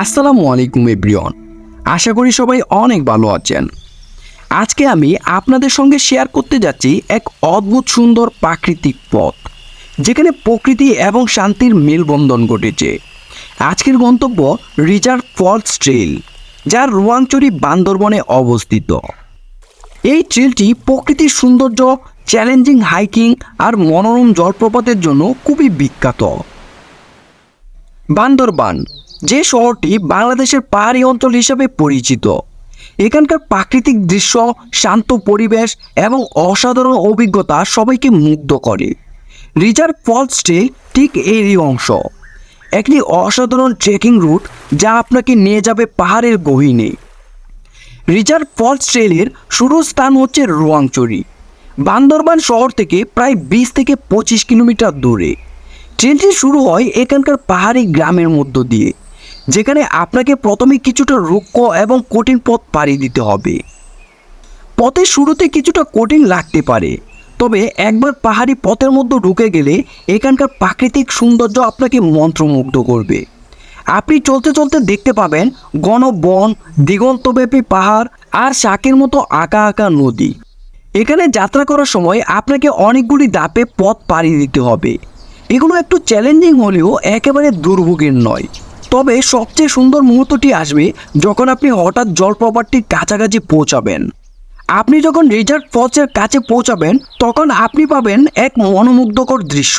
আসসালামু আলাইকুম, এভরিওয়ান। আশা করি সবাই অনেক ভালো আছেন। আজকে আমি আপনাদের সঙ্গে শেয়ার করতে যাচ্ছি এক অদ্ভুত সুন্দর প্রাকৃতিক পথ, যেখানে প্রকৃতি এবং শান্তির মেলবন্ধন ঘটেছে। আজকের গন্তব্য রিজার্ভ ফলস ট্রেল যার রোয়াংচুরি বান্দরবনে অবস্থিত। এই ট্রেলটি প্রকৃতির সৌন্দর্য, চ্যালেঞ্জিং হাইকিং আর মনোরম জলপ্রপাতের জন্য খুবই বিখ্যাত। বান্দরবান, যে শহরটি বাংলাদেশের পাহাড়ি অঞ্চল হিসেবে পরিচিত। এখানকার প্রাকৃতিক দৃশ্য, শান্ত পরিবেশ এবং অসাধারণ অভিজ্ঞতা সবাইকে মুগ্ধ করে। রিজার্ভ ফলস ট্রেল ঠিক এরই অংশ। একটি অসাধারণ ট্রেকিং রুট যা আপনাকে নিয়ে যাবে পাহাড়ের গহীনে। রিজার্ভ ফলস ট্রেলের শুরু স্থান হচ্ছে রোয়াংচুরি। বান্দরবান শহর থেকে প্রায় বিশ থেকে পঁচিশ কিলোমিটার দূরে। ট্রেনটি শুরু হয় এখানকার পাহাড়ি গ্রামের মধ্য দিয়ে, যেখানে আপনাকে প্রথমে কিছুটা রুক্ষ এবং কঠিন পথ পাড়ি দিতে হবে। পথের শুরুতে কিছুটা কঠিন লাগতে পারে, তবে একবার পাহাড়ি পথের মধ্যে ঢুকে গেলে এখানকার প্রাকৃতিক সৌন্দর্য আপনাকে মন্ত্রমুগ্ধ করবে। আপনি চলতে চলতে দেখতে পাবেন ঘন বন দিগন্তব্যাপী পাহাড় আর শাকের মতো আঁকা আঁকা নদী। এখানে যাত্রা করার সময় আপনাকে অনেকগুলি দাপে পথ পাড়ি দিতে হবে। এগুলো একটু চ্যালেঞ্জিং হলেও একেবারে দুর্ভোগের নয়। তবে সবচেয়ে সুন্দর মুহূর্তটি আসবে যখন আপনি হঠাৎ জলপ্রপাতটির কাছাকাছি পৌঁছাবেন। আপনি যখন রিজার্ভ ফলসের কাছে পৌঁছাবেন, তখন আপনি পাবেন এক মনোমুগ্ধকর দৃশ্য।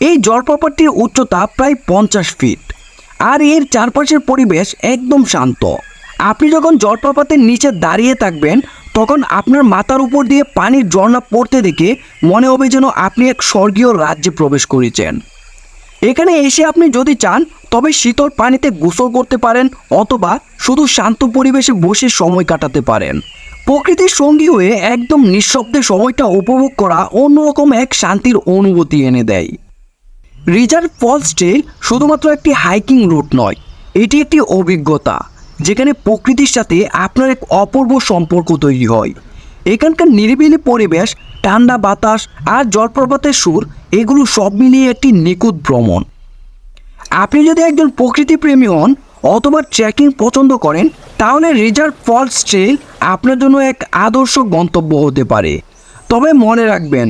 এই জলপ্রপাতটির উচ্চতা প্রায় পঞ্চাশ ফিট আর এর চারপাশের পরিবেশ একদম শান্ত। আপনি যখন জলপ্রপাতের নিচে দাঁড়িয়ে থাকবেন তখন আপনার মাথার উপর দিয়ে পানির ঝর্ণা পড়তে দেখে মনে হবে যেন আপনি এক স্বর্গীয় রাজ্যে প্রবেশ করেছেন। এখানে এসে আপনি যদি চান, তবে শীতল পানিতে গোসল করতে পারেন অথবা শুধু শান্ত পরিবেশে বসে সময় কাটাতে পারেন। প্রকৃতির সঙ্গী হয়ে একদম নিঃশব্দে সময়টা উপভোগ করা অন্যরকম এক শান্তির অনুভূতি এনে দেয়। রিজার্ভ ফলস ট্রেল শুধুমাত্র একটি হাইকিং রুট নয়, এটি একটি অভিজ্ঞতা। যেখানে প্রকৃতির সাথে আপনার এক অপূর্ব সম্পর্ক তৈরি হয়। এখানকার নিরিবিলি পরিবেশ, ঠান্ডা বাতাস আর জলপ্রপাতের সুর, এগুলো সব মিলিয়ে একটি নিখুঁত ভ্রমণ। আপনি যদি একজন প্রকৃতিপ্রেমী হন অথবা ট্রেকিং পছন্দ করেন, তাহলে রিজার্ভ ফলস ট্রেল আপনার জন্য এক আদর্শ গন্তব্য হতে পারে। তবে মনে রাখবেন,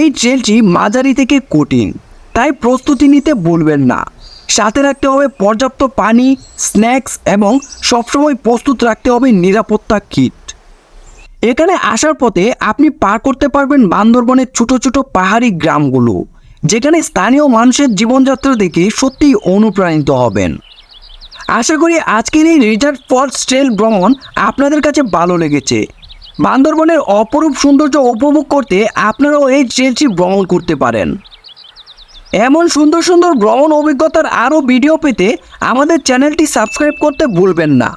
এই ট্রেলটি মাঝারি থেকে কঠিন, তাই প্রস্তুতি নিতে বলবেন না। সাথে রাখতে হবে পর্যাপ্ত পানি, স্ন্যাক্স এবং সবসময় প্রস্তুত রাখতে হবে নিরাপত্তা কিট। এখানে আসার পথে আপনি পার করতে পারবেন বান্দরবনের ছোট ছোট পাহাড়ি গ্রামগুলো, যেখানে স্থানীয় মানুষের জীবনযাত্রা দেখে সত্যিই অনুপ্রাণিত হবেন। আশা করি আজকের এই রিজার্ভ ফলস ট্রেল ভ্রমণ আপনাদের কাছে ভালো লেগেছে। বান্দরবনের অপরূপ সৌন্দর্য উপভোগ করতে আপনারাও এই ট্রেলটি ভ্রমণ করতে পারেন। এমন সুন্দর সুন্দর ভ্রমণ অভিজ্ঞতার আরও ভিডিও পেতে আমাদের চ্যানেলটি সাবস্ক্রাইব করতে ভুলবেন না।